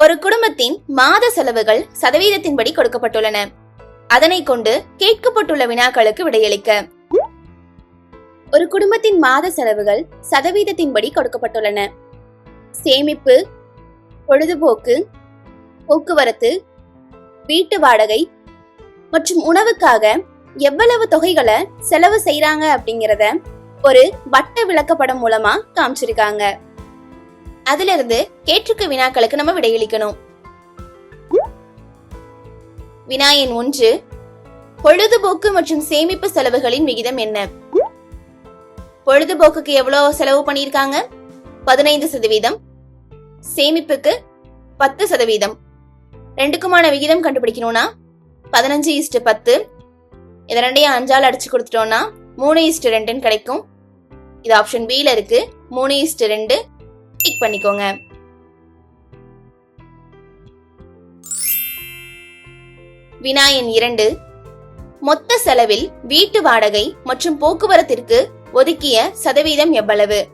ஒரு குடும்பத்தின் மாத செலவுகள் சதவீதத்தின்படி கொடுக்கப்பட்டுள்ளன. அதனை கொண்டு கேட்கப்பட்டுள்ள வினாக்களுக்கு விடையளிக்க. ஒரு குடும்பத்தின் மாத செலவுகள் சதவீதத்தின்படி கொடுக்கப்பட்டுள்ளன. சேமிப்பு பொழுதுபோக்கு போக்குவரத்து வீட்டு வாடகை மற்றும் உணவுக்காக எவ்வளவு தொகைகளை செலவு செய்யறாங்க அப்படிங்கறத ஒரு வட்ட விளக்கப்படம் மூலமா காமிச்சிருக்காங்க. அதுல இருந்து கேட்டிருக்க வினாக்களுக்கு நம்ம விடையளிக்கணும். வினாயின் ஒன்று பொழுதுபோக்கு மற்றும் சேமிப்பு செலவுகளின் விகிதம் என்ன? பொழுதுபோக்குக்கு எவ்வளவு செலவு பண்ணியிருக்காங்க? பதினைந்து சதவீதம். சேமிப்புக்கு பத்து சதவீதம். ரெண்டுக்குமான விகிதம் கண்டுபிடிக்கணும்னா பதினஞ்சு இஸ்டு பத்து இதை ரெண்டையும் அஞ்சால் அடிச்சு கொடுத்துட்டோம்னா மூணு இஸ்டு ரெண்டுன்னு கிடைக்கும். இது ஆப்ஷன் பில இருக்கு. மூணு இஸ்டு ரெண்டு டிக் பண்ணிக்கோங்க. வினாயன் இரண்டு. மொத்த செலவில் வீட்டு வாடகை மற்றும் போக்குவரத்திற்கு ஒதுக்கிய சதவீதம் எவ்வளவு?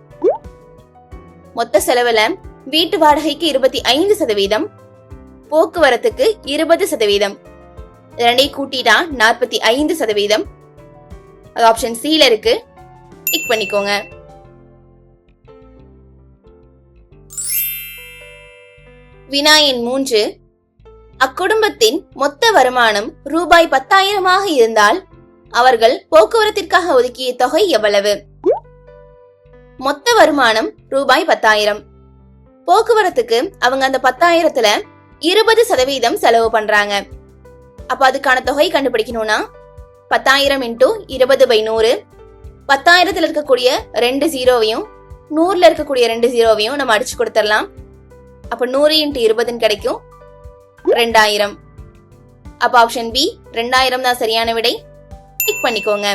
மொத்த செலவுல வீட்டு வாடகைக்கு இருபத்தி ஐந்து சதவீதம் போக்குவரத்துக்கு இருபது சதவீதம். இது கூட்டிட்டா நாற்பத்தி ஐந்து சதவீதம். ஆப்ஷன் சில இருக்கு. டிக் பண்ணிக்கோங்க. வினாயின் மூன்று. அக்குடும்பத்தின் மொத்த வருமானம் ரூபாய் பத்தாயிரமாக இருந்தால் அவர்கள் போக்குவரத்திற்காக ஒதுக்கிய தொகை எவ்வளவு? மொத்த வருமானம் ரூபாய் பத்தாயிரம். போக்குவரத்துக்கு அவங்க அந்த பத்தாயிரத்துல இருபது சதவீதம் செலவு பண்றாங்க. அப்ப அதுக்கான தொகை கண்டுபிடிக்கணும்னா பத்தாயிரம் இன்டூ இருபது பை நூறு. பத்தாயிரத்துல இருக்கக்கூடிய ரெண்டு ஜீரோவையும் நூறுல இருக்கக்கூடிய ரெண்டு ஜீரோவையும் நம்ம அடிச்சு கொடுத்துடலாம். அப்ப நூறு இன்ட்டு இருபதுன்னு கிடைக்கும். ரெண்டாயிரம். அப்ப ஆப்ஷன் பி ரெண்டாயிரம் தான் சரியான விடை. கிளிக் பண்ணிக்கோங்க.